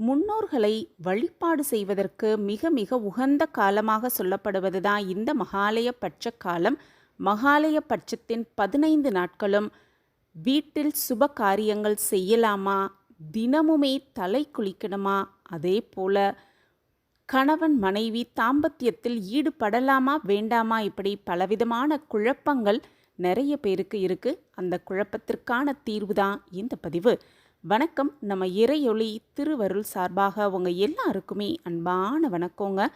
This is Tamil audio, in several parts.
முன்னோர்களை வழிபாடு செய்வதற்கு மிக மிக உகந்த காலமாக சொல்லப்படுவது தான் இந்த மகாலய பட்ச காலம் மகாலய பட்சத்தின் பதினைந்து நாட்களும் வீட்டில் சுப காரியங்கள் செய்யலாமா? தினமுமே தலை குளிக்கணுமா? அதே போல கணவன் மனைவி தாம்பத்தியத்தில் ஈடுபடலாமா? வேண்டாமா? இப்படி பலவிதமான குழப்பங்கள் நிறைய பேருக்கு இருக்கு. அந்த குழப்பத்திற்கான தீர்வு தான் இந்த பதிவு. வணக்கம். நம்ம இறையொளி திருவருள் சார்பாக உங்கள் எல்லாருக்குமே அன்பான வணக்கங்க.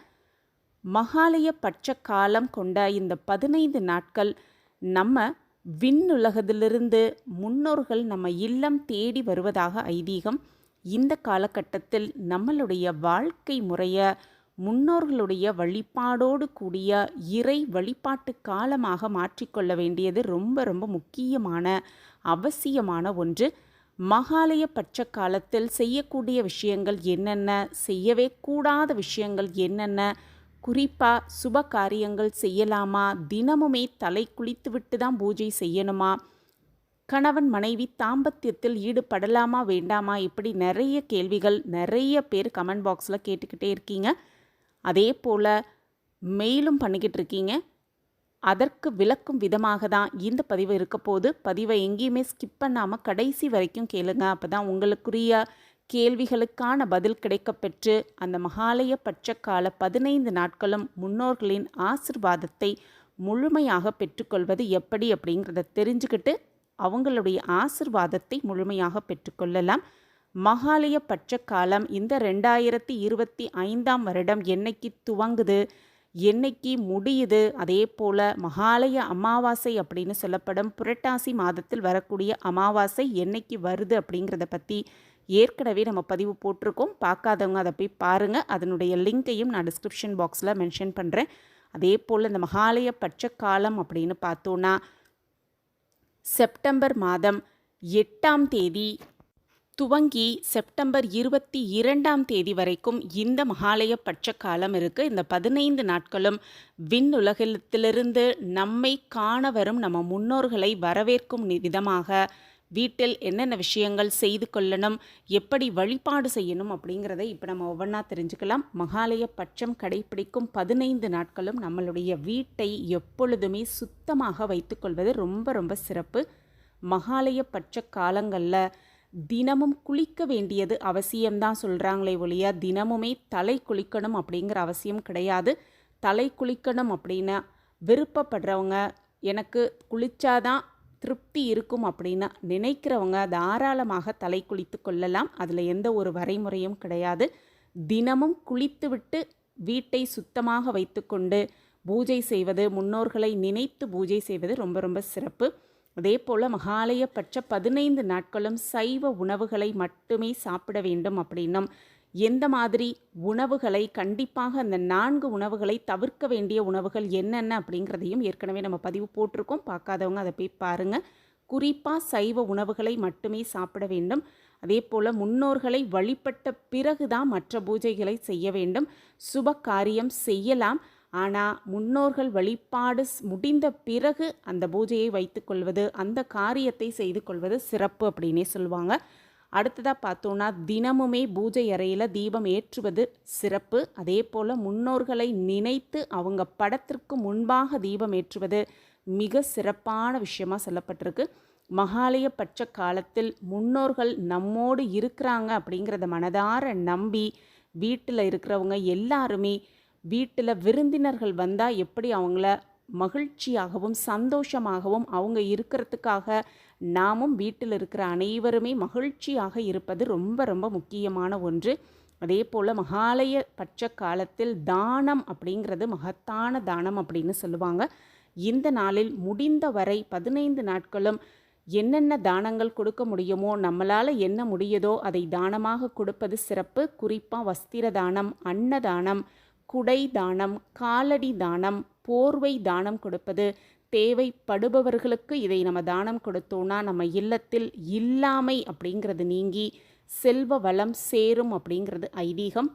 மகாலய பட்ச காலம் கொண்ட இந்த பதினைந்து நாட்கள் நம்ம விண்ணுலகத்திலிருந்து முன்னோர்கள் நம்ம இல்லம் தேடி வருவதாக ஐதீகம். இந்த காலகட்டத்தில் நம்மளுடைய வாழ்க்கை முறையை முன்னோர்களுடைய வழிபாடோடு கூடிய இறை வழிபாட்டு காலமாக மாற்றிக்கொள்ள வேண்டியது ரொம்ப ரொம்ப முக்கியமான அவசியமான ஒன்று. மகாலய பட்ச காலத்தில் செய்யக்கூடிய விஷயங்கள் என்னென்ன செய்யவே கூடாத விஷயங்கள் என்னென்ன குறிப்பாக சுப காரியங்கள் செய்யலாமா? தினமுமே தலை குளித்துவிட்டு தான் பூஜை செய்யணுமா? கணவன் மனைவி தாம்பத்தியத்தில் ஈடுபடலாமா வேண்டாமா? இப்படி நிறைய கேள்விகள் நிறைய பேர் கமெண்ட் பாக்ஸில் கேட்டுக்கிட்டே இருக்கீங்க. அதே போல் மெயிலும் பண்ணிக்கிட்டு இருக்கீங்க. அதற்கு விளக்கும் விதமாக தான் இந்த பதிவு இருக்க போது பதிவை எங்கேயுமே ஸ்கிப் பண்ணாமல் கடைசி வரைக்கும் கேளுங்க. அப்போ தான் உங்களுக்குரிய கேள்விகளுக்கான பதில் கிடைக்கப்பெற்று அந்த மகாலய பட்சக்கால பதினைந்து நாட்களும் முன்னோர்களின் ஆசிர்வாதத்தை முழுமையாக பெற்றுக்கொள்வது எப்படி அப்படிங்கிறத தெரிஞ்சுக்கிட்டு அவங்களுடைய ஆசிர்வாதத்தை முழுமையாக பெற்றுக்கொள்ளலாம். மகாலய பட்சக்காலம் காலம் இந்த ரெண்டாயிரத்தி இருபத்தி ஐந்தாம் வருடம் என்னைக்கு துவங்குது? என்னைக்கு முடியுது? அதே போல் மகாலய அமாவாசை அப்படின்னு சொல்லப்படும் புரட்டாசி மாதத்தில் வரக்கூடிய அமாவாசை என்னைக்கு வருது அப்படிங்கிறத பற்றி ஏற்கனவே நம்ம பதிவு போட்டிருக்கோம். பார்க்காதவங்க அதை போய் பாருங்கள் அதனுடைய லிங்க்கையும் நான் டிஸ்கிரிப்ஷன் பாக்ஸில் மென்ஷன் பண்ணுறேன் அதே போல் இந்த மகாலய பட்ச காலம் அப்படின்னு பார்த்தோன்னா செப்டம்பர் மாதம் எட்டாம் தேதி துவங்கி செப்டம்பர் இருபத்தி இரண்டாம் தேதி வரைக்கும் இந்த மகாலய பட்ச காலம் இருக்குது இந்த பதினைந்து நாட்களும் விண்ணுலகத்திலிருந்து நம்மை காண வரும் நம்ம முன்னோர்களை வரவேற்கும் விதமாக வீட்டில் என்னென்ன விஷயங்கள் செய்து கொள்ளணும் எப்படி வழிபாடு செய்யணும் அப்படிங்கிறத இப்போ நம்ம ஒவ்வொன்றா தெரிஞ்சுக்கலாம். மகாலய பட்சம் கடைபிடிக்கும் பதினைந்து நாட்களும் நம்மளுடைய வீட்டை எப்பொழுதுமே சுத்தமாக வைத்துக்கொள்வது ரொம்ப ரொம்ப சிறப்பு. மகாலய பட்ச காலங்களில் தினமும் குளிக்க வேண்டியது அவசியம்தான் சொல்கிறாங்களே ஒழிய தினமுமே தலை குளிக்கணும் அப்படிங்கிற அவசியம் கிடையாது. தலை குளிக்கணும் அப்படின்னு விருப்பப்படுறவங்க எனக்கு குளித்தாதான் திருப்தி இருக்கும் அப்படின்னு நினைக்கிறவங்க தாராளமாக தலை குளித்து கொள்ளலாம். அதில் எந்த ஒரு வரைமுறையும் கிடையாது. தினமும் குளித்துவிட்டு வீட்டை சுத்தமாக வைத்துக்கொண்டு பூஜை செய்வது முன்னோர்களை நினைத்து பூஜை செய்வது ரொம்ப ரொம்ப சிறப்பு. அதே போல் மகாலய பட்ச பதினைந்து நாட்களும் சைவ உணவுகளை மட்டுமே சாப்பிட வேண்டும் அப்படின்னும். எந்த மாதிரி உணவுகளை கண்டிப்பாக அந்த நான்கு உணவுகளை தவிர்க்க வேண்டிய உணவுகள் என்னென்ன அப்படிங்கிறதையும் ஏற்கனவே நம்ம பதிவு போட்டிருக்கோம். பார்க்காதவங்க அதை போய் பாருங்கள் குறிப்பாக சைவ உணவுகளை மட்டுமே சாப்பிட வேண்டும். அதே போல் முன்னோர்களை வழிபட்ட பிறகு தான் மற்ற பூஜைகளை செய்ய வேண்டும். சுப காரியம் செய்யலாம். ஆனால் முன்னோர்கள் வழிபாடு முடிந்த பிறகு அந்த பூஜையை வைத்துக்கொள்வது அந்த காரியத்தை செய்து கொள்வது சிறப்பு அப்படின்னே சொல்லுவாங்க. அடுத்ததாக பார்த்தோன்னா தினமுமே பூஜை அறையில் தீபம் ஏற்றுவது சிறப்பு. அதே போல் முன்னோர்களை நினைத்து அவங்க படத்திற்கு முன்பாக தீபம் ஏற்றுவது மிக சிறப்பான விஷயமாக சொல்லப்பட்டிருக்கு. மகாலய பட்ச காலத்தில் முன்னோர்கள் நம்மோடு இருக்கிறாங்க அப்படிங்கிறத மனதார நம்பி வீட்டில் இருக்கிறவங்க எல்லாருமே வீட்டில் விருந்தினர்கள் வந்தால் எப்படி அவங்கள மகிழ்ச்சியாகவும் சந்தோஷமாகவும் அவங்க இருக்கிறதுக்காக நாமும் வீட்டில் இருக்கிற அனைவருமே மகிழ்ச்சியாக இருப்பது ரொம்ப ரொம்ப முக்கியமான ஒன்று. அதே போல் மகாலய பட்ச காலத்தில் தானம் அப்படிங்கிறது மகத்தான தானம் அப்படின்னு சொல்லுவாங்க. இந்த நாளில் முடிந்த வரை பதினைந்து நாட்களும் என்னென்ன தானங்கள் கொடுக்க முடியுமோ நம்மளால் என்ன முடியுதோ அதை தானமாக கொடுப்பது சிறப்பு. குறிப்பாக வஸ்திர தானம் அன்னதானம் குடை தானம் காலடி தானம் போர்வை தானம் கொடுப்பது தேவைப்படுபவர்களுக்கு இதை நம்ம தானம் கொடுத்தோன்னா நம்ம இல்லத்தில் இல்லாமை அப்படிங்கிறது நீங்கி செல்வ வளம் சேரும் அப்படிங்கிறது ஐதீகம்.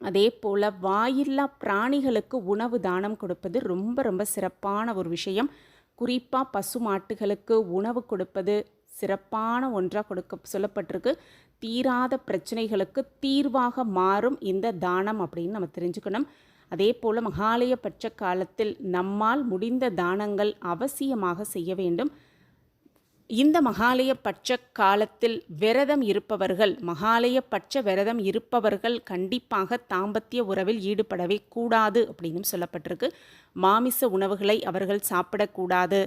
அதே போல் வாயில்லா பிராணிகளுக்கு உணவு தானம் கொடுப்பது ரொம்ப ரொம்ப சிறப்பான ஒரு விஷயம். குறிப்பாக பசு மாட்டுகளுக்கு உணவு கொடுப்பது சிறப்பான ஒன்றாக கொடுக்க சொல்லப்பட்டிருக்கு. தீராத பிரச்சனைகளுக்கு தீர்வாக மாறும் இந்த தானம் அப்படின்னு நம்ம தெரிஞ்சுக்கணும். அதே போல் மகாலய பட்ச காலத்தில் நம்மால் முடிந்த தானங்கள் அவசியமாக செய்ய வேண்டும். இந்த மகாலய பட்ச காலத்தில் விரதம் இருப்பவர்கள் மகாலய பட்ச விரதம் இருப்பவர்கள் கண்டிப்பாக தாம்பத்திய உறவில் ஈடுபடவே கூடாது அப்படின்னு சொல்லப்பட்டிருக்கு. மாமிச உணவுகளை அவர்கள் சாப்பிடக்கூடாது.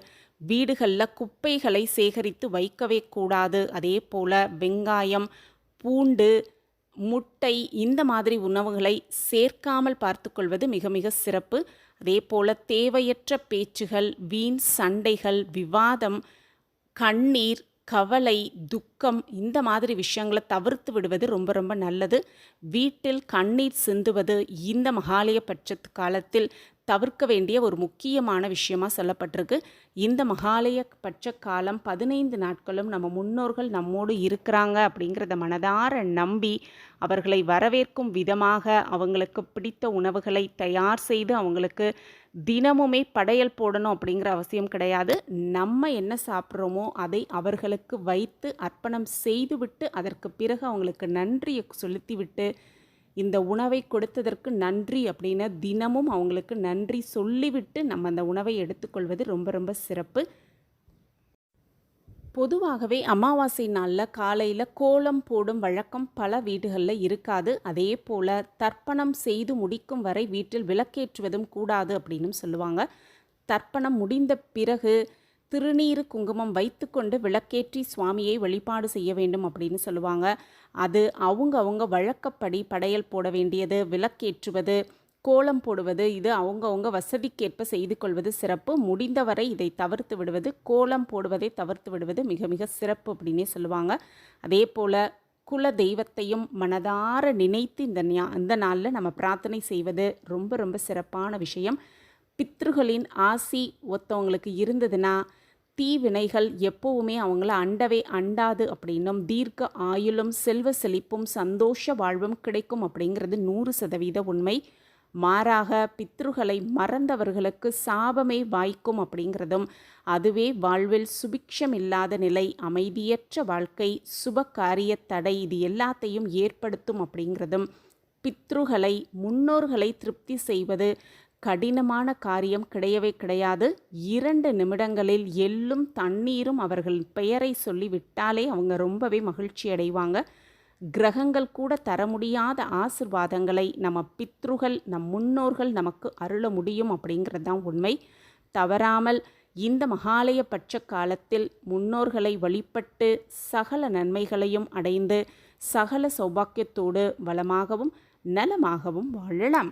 வீடுகளில் குப்பைகளை சேகரித்து வைக்கவே கூடாது. அதே போல் வெங்காயம் பூண்டு முட்டை இந்த மாதிரி உணவுகளை சேர்க்காமல் பார்த்துக்கொள்வது மிக மிக சிறப்பு. அதே போல் தேவையற்ற பேச்சுகள் வீண் சண்டைகள் விவாதம் கண்ணீர் கவலை துக்கம் இந்த மாதிரி விஷயங்களை தவிர்த்து விடுவது ரொம்ப ரொம்ப நல்லது. வீட்டில் கண்ணீர் சிந்துவது இந்த மகாலய பட்சத்து காலத்தில் தவிர்க்க வேண்டிய ஒரு முக்கியமான விஷயமா சொல்லப்பட்டிருக்கு. இந்த மகாலய பட்ச காலம் பதினைந்து நாட்களும் நம்ம முன்னோர்கள் நம்மோடு இருக்கிறாங்க அப்படிங்கிறத மனதார நம்பி அவர்களை வரவேற்கும் விதமாக அவங்களுக்கு பிடித்த உணவுகளை தயார் செய்து அவங்களுக்கு தினமுமே படையல் போடணும் அப்படிங்கிற அவசியம் கிடையாது. நம்ம என்ன சாப்பிட்றோமோ அதை அவர்களுக்கு வைத்து அர்ப்பணம் செய்துவிட்டு அதற்கு பிறகு அவங்களுக்கு நன்றியை செலுத்திவிட்டு இந்த உணவை கொடுத்ததற்கு நன்றி அப்படின்னு தினமும் அவங்களுக்கு நன்றி சொல்லிவிட்டு நம்ம அந்த உணவை எடுத்துக்கொள்வது ரொம்ப ரொம்ப சிறப்பு. பொதுவாகவே அமாவாசை நாளில் காலையில் கோலம் போடும் வழக்கம் பல வீடுகளில் இருக்காது. அதே போல் தர்ப்பணம் செய்து முடிக்கும் வரை வீட்டில் விளக்கேற்றுவதும் கூடாது அப்படின்னு சொல்லுவாங்க. தர்ப்பணம் முடிந்த பிறகு திருநீறு குங்குமம் வைத்துக்கொண்டு விளக்கேற்றி சுவாமியை வழிபாடு செய்ய வேண்டும் அப்படின்னு சொல்லுவாங்க. அது அவங்க அவங்க வழக்கப்படி படையல் போட வேண்டியது விளக்கேற்றுவது கோலம் போடுவது இது அவங்கவுங்க வசதிக்கேற்ப செய்து கொள்வது சிறப்பு. முடிந்தவரை இதை தவிர்த்து விடுவது கோலம் போடுவதை தவிர்த்து விடுவது மிக மிக சிறப்பு அப்படின்னே சொல்லுவாங்க. அதே போல் குல தெய்வத்தையும் மனதார நினைத்து இந்த ஞா இந்த நாளில் நம்ம பிரார்த்தனை செய்வது ரொம்ப ரொம்ப சிறப்பான விஷயம். பித்ருகளின் ஆசி ஒருத்தவங்களுக்கு இருந்ததுன்னா தீவினைகள் எப்போவுமே அவங்கள அண்டவே அண்டாது அப்படின்னும் தீர்க்க ஆயுளும் செல்வ செழிப்பும் சந்தோஷ வாழ்வும் கிடைக்கும் அப்படிங்கிறது நூறு சதவீத உண்மை. மாறாக பித்ருகளை மறந்தவர்களுக்கு சாபமே வாய்க்கும் அப்படிங்கிறதும் அதுவே வாழ்வில் சுபிக்ஷம் இல்லாத நிலை அமைதியற்ற வாழ்க்கை சுப காரிய தடை இது எல்லாத்தையும் ஏற்படுத்தும் அப்படிங்கிறதும் பித்ருகளை முன்னோர்களை திருப்தி செய்வது கடினமான காரியம் கிடையவே கிடையாது. இரண்டு நிமிடங்களில் எள்ளும் தண்ணீரும் அவர்கள் பெயரை சொல்லி விட்டாலே அவங்க ரொம்பவே மகிழ்ச்சி அடைவாங்க கிரகங்கள் கூட தர முடியாத ஆசிர்வாதங்களை நம்ம பித்ருகள் நம் முன்னோர்கள் நமக்கு அருள முடியும் அப்படிங்கிறது தான் உண்மை. தவறாமல் இந்த மகாலய பட்ச காலத்தில் முன்னோர்களை வழிபட்டு சகல நன்மைகளையும் அடைந்து சகல சௌபாக்கியத்தோடு வளமாகவும் நலமாகவும் வாழலாம்.